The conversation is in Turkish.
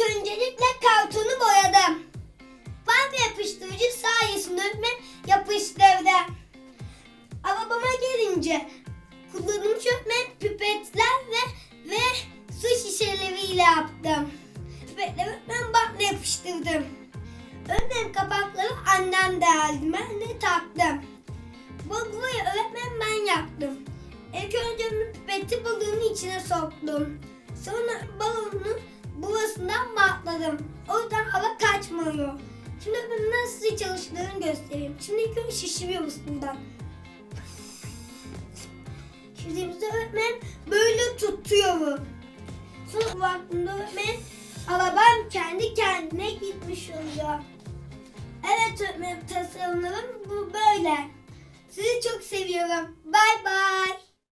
öncelikle kartonu boyadım. Bant yapıştırıcı sayesinde öpme yapıştırdı. Arabama gelince kullanılmış öpme pipetler ve, ve su şişeleriyle yaptım. Pipetleri öpmem bantla yapıştırdım. Öpmem kapakları annem değerdi. Ben de taktım. Bu, bu öğretmen ben yaptım. İlk önce pipeti balonun içine soktum. Sonra balon balonun burasından bantladım. O yüzden hava kaçmıyor. Şimdi ben nasıl çalıştığını göstereyim. Şimdi ilk önce şişiriyoruz buradan. Şişirdiğimizde öğretmen böyle tutuyorum. Sonra baktığımda öğretmen arabam kendi kendine gitmiş oluyor. Evet öğretmenim tasarımlarım bu böyle. Sizi çok seviyorum. Bay bay.